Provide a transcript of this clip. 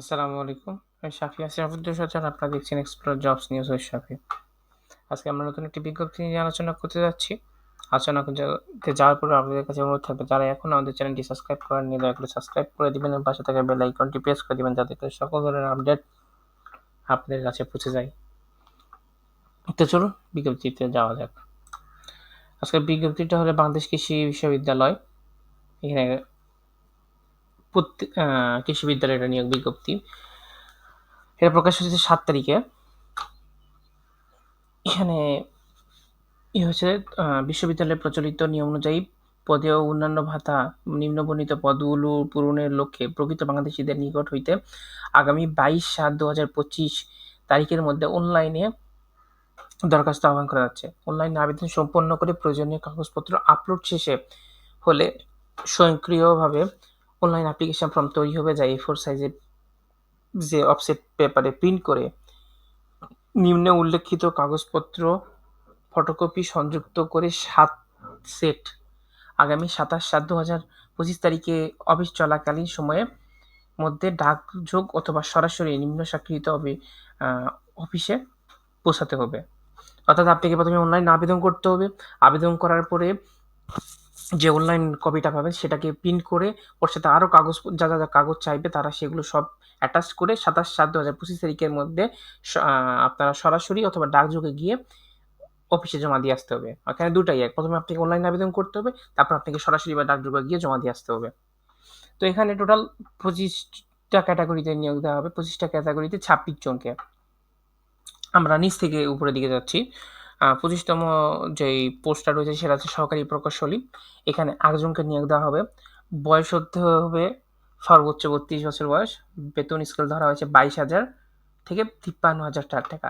আসসালামু আলাইকুম। আমি শাফি আশরাফুদ্দিন সজ্জান, আপনারা দেখছেন এক্সপ্লোর জবস নিউজ ওই শাফি। আজকে আমরা নতুন একটি বিজ্ঞপ্তি নিয়ে আলোচনা করতে যাচ্ছি। আলোচনা করতে যাওয়ার পরে আপনাদের কাছে অনুরোধ থাকবে, যারা এখন আমাদের চ্যানেলটি সাবস্ক্রাইব করেননি, দয়া করে সাবস্ক্রাইব করে দিবেন এবং পাশে থাকা বেল আইকনটি প্রেস করে দিবেন যাতে করে সকল ধরনের আপডেট আপনাদের কাছে পৌঁছে যায়। তো চলুন বিজ্ঞপ্তিতে যাওয়া যাক। আজকের বিজ্ঞপ্তিটা হলো বাংলাদেশ কৃষি বিশ্ববিদ্যালয়। এখানে কৃষি বিদ্যালয়ের নিয়োগ বিজ্ঞপ্তি। এটা প্রকাশ হয়েছে সাত তারিখে। এখানে ই হচ্ছে আহ, বিশ্ববিদ্যালয়ের প্রচলিত নিয়ম অনুযায়ী পদে ও অন্যান্য ভাতা নিম্নবর্ণিত পদগুলো পূরণের লক্ষ্যে প্রকৃত বাংলাদেশিদের নিকট হইতে আগামী বাইশ সাত দু হাজার পঁচিশ তারিখের মধ্যে অনলাইনে দরখাস্ত আহ্বান করা যাচ্ছে। অনলাইনে আবেদন সম্পন্ন করে প্রয়োজনীয় কাগজপত্র আপলোড শেষে হলে স্বয়ংক্রিয়ভাবে অনলাইন অ্যাপ্লিকেশন ফর্ম তৈরি হবে যা এ ফোর সাইজে যে অফসেট পেপারে প্রিন্ট করে নিম্নে উল্লেখিত কাগজপত্র ফটোকপি সংযুক্ত করে সাত সেট আগামী সাতাশ সাত দু হাজার পঁচিশ তারিখে অফিস চলাকালীন সময়ে মধ্যে ডাকযোগ অথবা সরাসরি নিম্ন স্বাক্ষরিত আহ, অফিসে পৌঁছাতে হবে। অর্থাৎ আপনাকে প্রথমে অনলাইন আবেদন করতে হবে। আবেদন করার পরে যে অনলাইন কপিটা পাবেন, সেটাকে প্রিন্ট করে ওর সাথে আরও কাগজ, যা যা যা কাগজ চাইবে তারা সেগুলো সব অ্যাটাচ করে সাতাশ সাত দু হাজার পঁচিশ তারিখের মধ্যে আপনারা সরাসরি অথবা ডাকযোগে গিয়ে অফিসে জমা দিয়ে আসতে হবে। এখানে দুটাই এক। প্রথমে আপনাকে অনলাইন আবেদন করতে হবে, তারপর আপনাকে সরাসরি বা ডাকযোগে গিয়ে জমা দিয়ে আসতে হবে। তো এখানে টোটাল পঁচিশটা ক্যাটাগরিতে নিয়োগ দেওয়া হবে। পঁচিশটা ক্যাটাগরিতে ছাব্বিশ জনকে। আমরা নিচ থেকে উপরের দিকে যাচ্ছি। পঁচিশতম যেই পোস্টটা রয়েছে সেটা হচ্ছে সহকারী প্রকৌশলী এখানে আটজনকে নিয়োগ দেওয়া হবে। বয়স হতে হবে সর্বোচ্চ বত্রিশ বছর বয়স। বেতন স্কেল ধরা হয়েছে বাইশ হাজার থেকে তিপ্পান্ন হাজার টাকা।